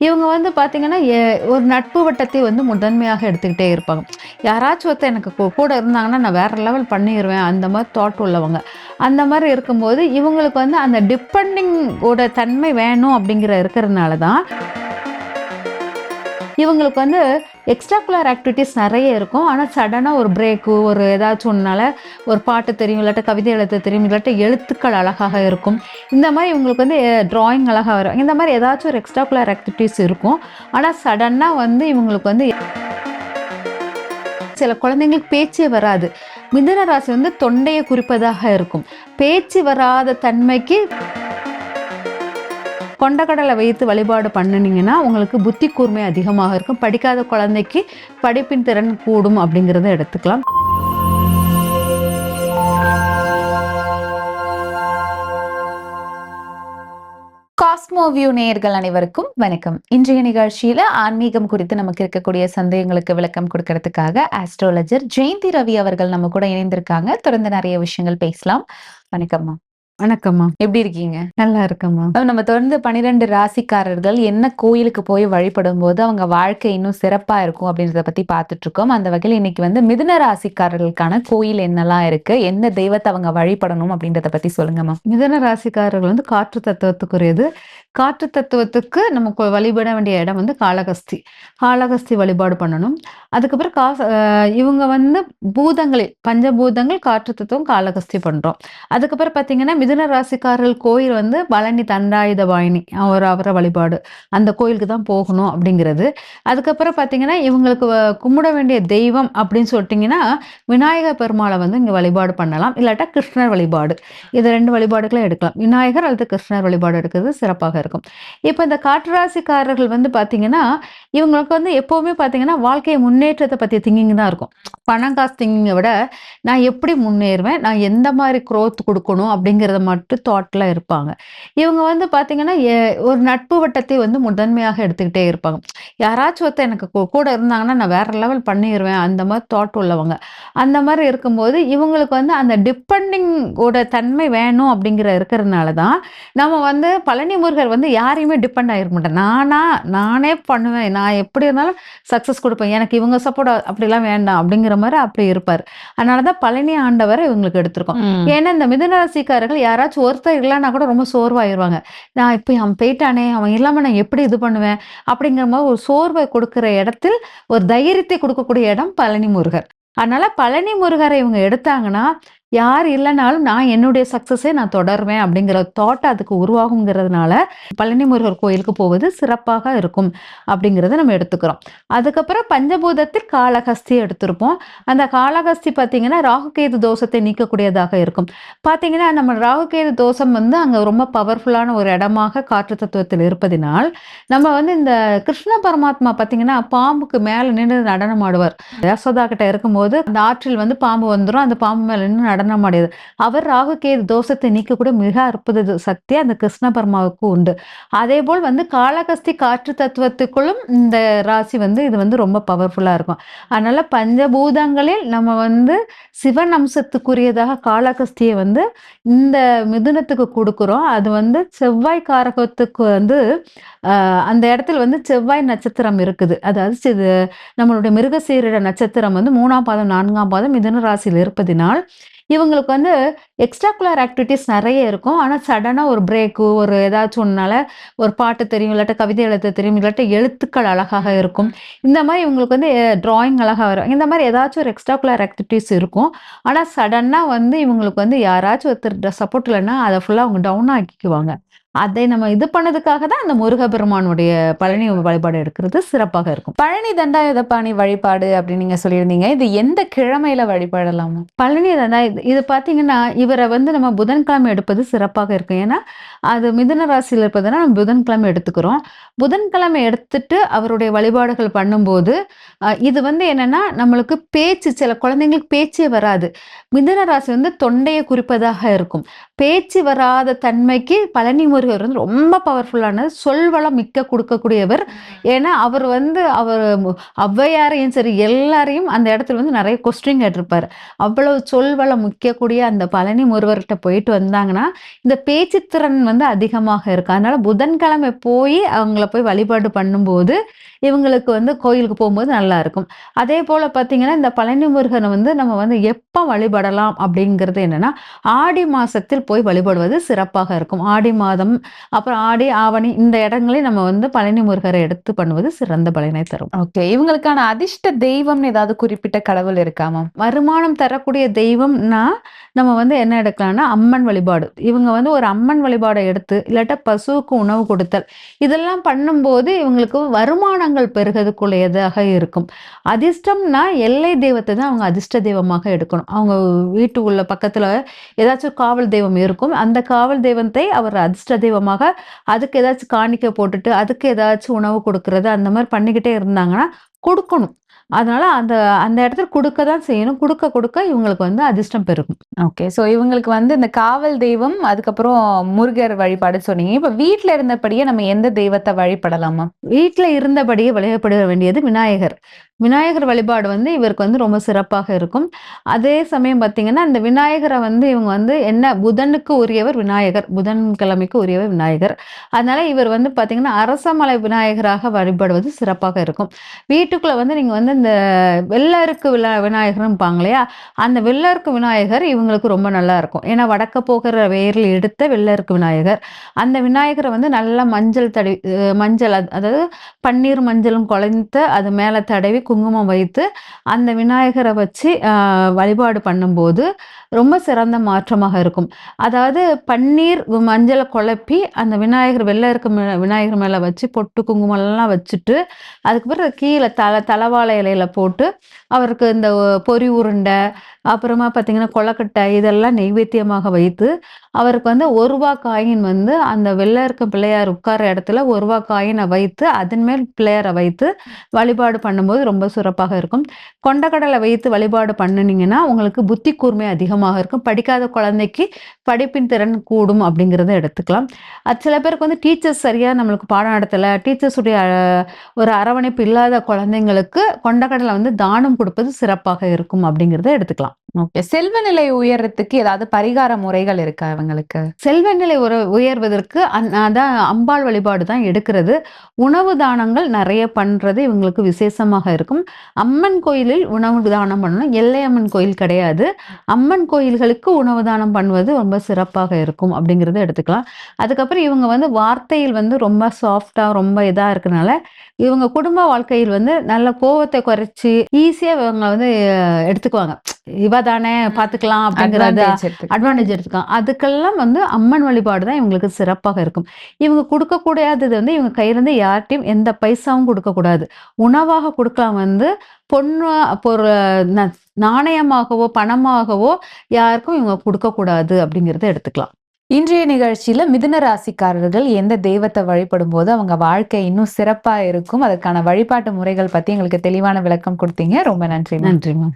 இவங்க வந்து பார்த்திங்கன்னா ஒரு நட்பு வட்டத்தை வந்து முதன்மையாக எடுத்துக்கிட்டே இருப்பாங்க. யாராச்சும் ஒருத்தர் எனக்கு கூ கூட இருந்தாங்கன்னா, நான் வேற லெவல் பண்ணிடுவேன் அந்த மாதிரி தாட் உள்ளவங்க. அந்த மாதிரி இருக்கும்போது, இவங்களுக்கு வந்து அந்த டிபெண்டிங்கோட தன்மை வேணும் அப்படிங்கிற இருக்கிறதுனால தான் இவங்களுக்கு வந்து எக்ஸ்ட்ரா குலர் ஆக்டிவிட்டீஸ் நிறைய இருக்கும். ஆனால் சடனாக ஒரு பிரேக்கு, ஒரு ஏதாச்சும் ஒன்றால் ஒரு பாட்டு தெரியும், இல்லாட்ட கவிதை எழுத தெரியும், இல்லாட்ட எழுத்துக்கள் அழகாக இருக்கும். இந்த மாதிரி இவங்களுக்கு வந்து ட்ராயிங் அழகாக வரும். இந்த மாதிரி ஏதாச்சும் ஒரு எக்ஸ்ட்ரா குலர் ஆக்டிவிட்டீஸ் இருக்கும். ஆனால் சடனாக வந்து இவங்களுக்கு வந்து சில குழந்தைங்களுக்கு பேச்சே வராது. மிதன ராசி வந்து தொண்டையை குறிப்பதாக இருக்கும். பேச்சு வராத தன்மைக்கு கொண்டக்கடலை வைத்து வழிபாடு பண்ணுனீங்கன்னா, உங்களுக்கு புத்தி கூர்மை அதிகமாக இருக்கும். படிக்காத குழந்தைக்கு படிப்பின் திறன் கூடும் அப்படிங்கிறத எடுத்துக்கலாம். காஸ்மோவியூ நேயர்கள் அனைவருக்கும் வணக்கம் இன்றைய நிகழ்ச்சியில ஆன்மீகம் குறித்து நமக்கு இருக்கக்கூடிய சந்தேகங்களுக்கு விளக்கம் கொடுக்கறதுக்காக ஆஸ்ட்ரோலஜர் ஜெயந்தி ரவி அவர்கள் நம்ம கூட இணைந்திருக்காங்க தொடர்ந்து நிறைய விஷயங்கள் பேசலாம் வணக்கம்மா வணக்கம்மா. எப்படி இருக்கீங்க நல்லா இருக்கேம்மா. நம்ம தொடர்ந்து பனிரெண்டு ராசிக்காரர்கள் என்ன கோயிலுக்கு போய் வழிபடும் போது அவங்க வாழ்க்கை இன்னும் சிறப்பா இருக்கும் அப்படின்றத பத்தி பார்த்துட்டு இருக்கோம் அந்த வகையில் இன்னைக்கு வந்து மிதுன ராசிக்காரர்களுக்கான கோயில் என்னெல்லாம் இருக்கு எந்த தெய்வத்தை அவங்க வழிபடணும் அப்படின்றத பத்தி சொல்லுங்கம்மா மிதுன ராசிக்காரர்கள் வந்து காற்று தத்துவத்துக்குரியது. காற்று தத்துவத்துக்கு நமக்கு வழிபட வேண்டிய இடம் வந்து காளகஸ்தி. காளகஸ்தி வழிபாடு பண்ணணும். அதுக்கப்புறம் காச இவங்க வந்து பூதங்களில் பஞ்சபூதங்கள் காற்று தத்துவம் காளகஸ்தி பண்ணுறோம் அதுக்கப்புறம் பார்த்தீங்கன்னா, மிதுன ராசிக்காரர்கள் கோயில் வந்து பழனி தண்டாயுதபாணி அவர் அவரை வழிபாடு. அந்த கோயிலுக்கு தான் போகணும் அப்படிங்கிறது. அதுக்கப்புறம் பார்த்தீங்கன்னா, இவங்களுக்கு வ கும்பிட வேண்டிய தெய்வம் அப்படின்னு சொல்லிட்டிங்கன்னா விநாயகர் பெருமாளை வந்து இங்கே வழிபாடு பண்ணலாம். இல்லாட்டா கிருஷ்ணர் வழிபாடு. இது ரெண்டு வழிபாடுகளும் எடுக்கலாம். விநாயகர் அல்லது கிருஷ்ணர் வழிபாடு எடுக்கிறது சிறப்பாக இருக்கும். இப்ப இந்த காற்று ராசிக்காரர்கள் வந்து பார்த்தீங்கன்னா, இவங்களுக்கு வந்து எப்பவுமே பார்த்தீங்கன்னா, வாழ்க்கை முன்னேற்றத்தை பற்றி திங்கிங் தான் இருக்கும். பணம் காசு திங்கிங்க விட, நான் எப்படி முன்னேறுவேன்? நான் எந்த மாதிரி குரோத் கொடுக்கணும் அப்படிங்கிறத மட்டும் தாட்ல இருப்பாங்க. இவங்க வந்து பார்த்தீங்கன்னா, ஒரு நட்பு வட்டத்தை வந்து முதன்மையாக எடுத்துக்கிட்டே இருப்பாங்க. யாராச்சும் ஒருத்தர் எனக்கு கூட இருந்தாங்கன்னா, நான் வேற லெவல் பண்ணிடுவேன் அந்த மாதிரி தாட் உள்ளவங்க. அந்த மாதிரி இருக்கும்போது, இவங்களுக்கு வந்து அந்த டிபெண்டிங் ஓட தன்மை வேணும் அப்படிங்கிற இருக்கிறதுனால தான், நம்ம வந்து பழனி முருகர் வந்து யாரையுமே டிபெண்ட் ஆயிருக்க மாட்டார். நானா நானே பண்ணுவேன். நான் எப்படி இருந்தாலும் சக்சஸ் குடுப்பேன். எனக்கு இவங்க சப்போர்ட் அப்படிலாம் வேண்டாம் அப்படிங்கிற மாரி அப்படி இருப்பாரு. அதனால தான் பழனி ஆண்டவர இவங்களுக்கு எடுத்திருக்கோம். ஏன்னா, இந்த மிதுன ராசிக்காரர்கள் யாராச்சும் ஒருத்தர் இல்லன்னா கூட ரொம்ப சோர்வாயிருவாங்க. நான் இப்ப அவன் போய்ட்டானே! அவன் இல்லாம நான் எப்படி இது பண்ணுவேன்? அப்படிங்கிற மாரி ஒரு சோர்வை கொடுக்கிற இடத்தில், ஒரு தைரியத்தை குடுக்கக்கூடிய இடம் பழனி முருகர். அதனால பழனி முருகர இவங்க எடுத்தாங்கன்னா, யார் இல்லைனாலும் நான் என்னுடைய சக்சஸே நான் தொடருவேன் அப்படிங்கிற தாட் அதுக்கு உருவாகுங்கிறதுனால, பழனி முருகர் கோயிலுக்கு போவது சிறப்பாக இருக்கும் அப்படிங்கிறத நம்ம எடுத்துக்கிறோம். அதுக்கப்புறம் பஞ்சபூதத்தில் காலஹஸ்தி எடுத்திருப்போம். அந்த காளகஸ்தி பார்த்தீங்கன்னா, ராகுகேது தோஷத்தை நீக்கக்கூடியதாக இருக்கும். பார்த்தீங்கன்னா, நம்ம ராகுகேது தோஷம் வந்து அங்கே ரொம்ப பவர்ஃபுல்லான ஒரு இடமாக காற்று தத்துவத்தில் இருப்பதினால், நம்ம வந்து இந்த கிருஷ்ண பரமாத்மா பார்த்தீங்கன்னா, பாம்புக்கு மேலே நின்று நடனம் ஆடுவார். யசோதா கிட்ட இருக்கும்போது, அந்த ஆற்றில் வந்து பாம்பு வந்துடும் அந்த பாம்பு மேலே நின்று நடனம் அடையுது அவர் ராகுகேது தோஷத்தை நீக்கக்கூடிய மிக அற்புத சக்தி அந்த கிருஷ்ண உண்டு உண்டு. அதேபோல் வந்து காளகஸ்தி காற்று தத்துவத்துக்குள்ளும் இந்த ராசி வந்து இது வந்து ரொம்ப பவர்ஃபுல்லா இருக்கும். அதனால பஞ்சபூதங்களில் நம்ம வந்து சிவன் அம்சத்துக்குரியதாக காலகஸ்தியை வந்து இந்த மிதுனத்துக்கு கொடுக்குறோம் அது வந்து செவ்வாய் காரகத்துக்கு வந்து அந்த இடத்துல வந்து செவ்வாய் நட்சத்திரம் இருக்குது. அதாவது இது நம்மளுடைய மிருகசீரிட நட்சத்திரம் வந்து மூணாம் பாதம், நான்காம் பாதம் மிதுன ராசியில் இருப்பதினால், இவங்களுக்கு வந்து எக்ஸ்ட்ரா குலர் ஆக்டிவிட்டீஸ் நிறைய இருக்கும். ஆனால் சடனாக ஒரு பிரேக்கு, ஒரு ஏதாச்சும் ஒன்றால ஒரு பாட்டு தெரியும், இல்லாட்ட கவிதை எழுத தெரியும், இல்லாட்ட எழுத்துக்கள் அழகாக இருக்கும். இந்த மாதிரி இவங்களுக்கு வந்து ட்ராயிங் அழகாக வரும். இந்த மாதிரி ஏதாச்சும் ஒரு எக்ஸ்ட்ரா குலர் ஆக்டிவிட்டீஸ் இருக்கும். ஆனால் சடனாக வந்து இவங்களுக்கு வந்து யாராச்சும் ஒருத்தர் சப்போர்ட் இல்லைன்னா அதை ஃபுல்லாக அவங்க டவுன் ஆக்கிக்குவாங்க. அதை நம்ம இது பண்ணதுக்காக தான் அந்த முருகப்பெருமானுடைய பழனி வழிபாடு எடுக்கிறது சிறப்பாக இருக்கும். பழனி தண்டாயுதபாணி வழிபாடு அப்படின்னு நீங்க சொல்லியிருந்தீங்க. இது எந்த கிழமையில வழிபடலாமா? பழனி தண்டா இது பார்த்தீங்கன்னா, இவரை வந்து நம்ம புதன்கிழமை எடுப்பது சிறப்பாக இருக்கும். ஏன்னா, அது மிதுன ராசியில் இருப்பதுன்னா நம்ம புதன்கிழமை எடுத்துக்கிறோம். புதன்கிழமை எடுத்துட்டு அவருடைய வழிபாடுகள் பண்ணும்போது, இது வந்து என்னன்னா, நம்மளுக்கு பேச்சு சில குழந்தைங்களுக்கு பேச்சே வராது. மிதுன ராசி வந்து தொண்டையை குறிப்பதாக இருக்கும். பேச்சு வராத தன்மைக்கு பழனி முருகர் வந்து ரொம்ப பவர்ஃபுல்லானது. சொல்வளம் மிக்க குடுக்கக்கூடியவர். ஏன்னா, அவர் வந்து அவர் ஔவையாரையும் சரி, எல்லாரையும் அந்த இடத்துல வந்து நெறைய கொஸ்டின் கேட்டிருப்பாரு. அவ்வளவு சொல்வளம் மிக்கக்கூடிய அந்த பழனி முருகர்கிட்ட போயிட்டு வந்தாங்கன்னா இந்த பேச்சுத்திறன் வந்து அதிகமாக இருக்கும் அதனால புதன்கிழமை போய் அவங்கள போய் வழிபாடு பண்ணும்போது இவங்களுக்கு வந்து கோயிலுக்கு போகும்போது நல்லா இருக்கும். அதே போல் பார்த்தீங்கன்னா இந்த பழனி முருகனை வந்து நம்ம வந்து எப்போ வழிபடலாம் அப்படிங்கிறது என்னன்னா ஆடி மாசத்தில் போய் வழிபடுவது சிறப்பாக இருக்கும். ஆடி மாதம் அப்புறம் ஆடி ஆவணி இந்த இடங்களில் நம்ம வந்து பழனி முருகரை எடுத்து பண்ணுவது சிறந்த பலனை தரும். ஓகே. இவங்களுக்கான அதிர்ஷ்ட தெய்வம்னு ஏதாவது குறிப்பிட்ட கடவுள் இருக்கா மேம் வருமானம் தரக்கூடிய தெய்வம்னா நம்ம வந்து என்ன எடுக்கலாம்னா அம்மன் வழிபாடு. இவங்க வந்து ஒரு அம்மன் வழிபாடை எடுத்து இல்லாட்டா பசுவுக்கு உணவு கொடுத்தல். இதெல்லாம் பண்ணும்போது இவங்களுக்கு வருமானங்கள் பெருகிறதுக்குரியதாக இருக்கும். அதிர்ஷ்டம்னா எல்லை தெய்வத்தை தான் அவங்க அதிர்ஷ்ட தெய்வமாக எடுக்கணும். அவங்க வீட்டு உள்ள பக்கத்தில் ஏதாச்சும் காவல் தெய்வம் இருக்கும். அந்த காவல் தெய்வத்தை அவர் அதிர்ஷ்ட தெய்வமாக அதுக்கு ஏதாச்சும் காணிக்கை போட்டுட்டு அதுக்கு ஏதாச்சும் உணவு கொடுக்கறது அந்த மாதிரி பண்ணிக்கிட்டே இருந்தாங்கன்னா கொடுக்கணும். அதனால அந்த அந்த இடத்துல கொடுக்க தான் செய்யணும். கொடுக்க கொடுக்க இவங்களுக்கு வந்து அதிர்ஷ்டம் பெருகும். ஓகே சோ இவங்களுக்கு வந்து இந்த காவல் தெய்வம் அதுக்கப்புறம் முருகர் வழிபாடு சொன்னீங்க. இப்ப வீட்ல இருந்தபடியே நம்ம எந்த தெய்வத்தை வழிபடலாமா? வீட்டில் இருந்தபடியே வழிபட வேண்டியது விநாயகர். விநாயகர் வழிபாடு வந்து இவருக்கு வந்து ரொம்ப சிறப்பாக இருக்கும். அதே சமயம் பார்த்தீங்கன்னா இந்த விநாயகரை வந்து இவங்க வந்து என்ன புதனுக்கு உரியவர் விநாயகர் புதன்கிழமைக்கு உரியவர் விநாயகர். அதனால இவர் வந்து பார்த்தீங்கன்னா அரசமலை விநாயகராக வழிபடுவது சிறப்பாக இருக்கும். வீட்டுக்குள்ள வந்து நீங்க வந்து இந்த வெள்ளருக்கு விழா விநாயகர்னுப்பாங்க இல்லையா? அந்த வெள்ளருக்கு விநாயகர் இவங்களுக்கு ரொம்ப நல்லா இருக்கும். ஏன்னா வடக்க போகிற வேரில் எடுத்த வெள்ளருக்கு விநாயகர். அந்த விநாயகரை வந்து நல்லா மஞ்சள் தடவி மஞ்சள் அதாவது பன்னீர் மஞ்சளும் குழந்த அது மேலே தடவி குங்குமம் வைத்து அந்த விநாயகரை வச்சு வழிபாடு பண்ணும்போது ரொம்ப சிறந்த மாற்றமாக இருக்கும். அதாவது பன்னீர் மஞ்சளை குழப்பி அந்த விநாயகர் வெள்ளை இருக்க விநாயகர் மேலே வச்சு பொட்டு குங்குமம் எல்லாம் வச்சுட்டு அதுக்கு பிறகு கீழே தலை தலைவாழை இலையில போட்டு அவருக்கு இந்த பொரி உருண்டை அப்புறமா பார்த்தீங்கன்னா கொலக்கட்டை இதெல்லாம் நெய்வேத்தியமாக வைத்து அவருக்கு வந்து ஒரு ரூபா காயின் வந்து அந்த வெள்ளை இருக்க பிள்ளையார் உட்கார இடத்துல ஒரு ரூபா காயினை வைத்து அதன் மேல் பிள்ளையாரை வைத்து வழிபாடு பண்ணும்போது ரொம்ப ரொம்ப சிறப்பாக இருக்கும். கொண்டக்கடலை வைத்து வழிபாடு பண்ணுனீங்கன்னா உங்களுக்கு புத்தி கூர்மை அதிகமாக இருக்கும். படிக்காத குழந்தைக்கு படிப்பின் திறன் கூடும் அப்படிங்கிறத எடுத்துக்கலாம். அது சில பேருக்கு வந்து டீச்சர்ஸ் சரியா நம்மளுக்கு பாடம் நடத்தலை டீச்சர்ஸுடைய ஒரு அரவணைப்பு இல்லாத குழந்தைங்களுக்கு கொண்டக்கடலை வந்து தானம் கொடுப்பது சிறப்பாக இருக்கும் அப்படிங்கிறத எடுத்துக்கலாம். ஓகே செல்வ நிலை உயர்றதுக்கு ஏதாவது பரிகார முறைகள் இருக்கா இவங்களுக்கு? செல்வ நிலை உற உயர்வதற்கு அந் அதான் அம்பாள் வழிபாடு தான் எடுக்கிறது. உணவு தானங்கள் நிறைய பண்றது இவங்களுக்கு விசேஷமாக இருக்கும். அம்மன் கோயிலில் உணவு தானம் பண்ணணும். எல்லை அம்மன் கோயில் கிடையாது. அம்மன் கோயில்களுக்கு உணவு தானம் பண்ணுவது ரொம்ப சிறப்பாக இருக்கும் அப்படிங்கிறத எடுத்துக்கலாம். அதுக்கப்புறம் இவங்க வந்து வார்த்தையில் வந்து ரொம்ப சாஃப்டாக ரொம்ப இதாக இருக்கனால இவங்க குடும்ப வாழ்க்கையில் வந்து நல்ல கோவத்தை குறைச்சி ஈஸியா இவங்க வந்து எடுத்துக்குவாங்க. இவ தானே பாத்துக்கலாம் அப்படிங்கிறத. அட்வான்டேஜ் எடுத்துக்கலாம். அதுக்கெல்லாம் வந்து அம்மன் வழிபாடு தான் இவங்களுக்கு சிறப்பாக இருக்கும். இவங்க கொடுக்கக்கூடாதது வந்து இவங்க கையிலேருந்து யார்ட்டையும் எந்த பைசாவும் கொடுக்கக்கூடாது. உணவாக கொடுக்கலாம் வந்து பொண்ணு பொருள் நாணயமாகவோ பணமாகவோ யாருக்கும் இவங்க கொடுக்கக்கூடாது அப்படிங்கிறத எடுத்துக்கலாம். இன்றைய நிகழ்ச்சியில மிதுன ராசிக்காரர்கள் எந்த தெய்வத்தை வழிபடும் போது அவங்க வாழ்க்கை இன்னும் சிறப்பா இருக்கும்? அதற்கான வழிபாட்டு முறைகள் பத்தி எங்களுக்கு தெளிவான விளக்கம் கொடுத்தீங்க. ரொம்ப நன்றி நன்றிமா நன்றி மேம்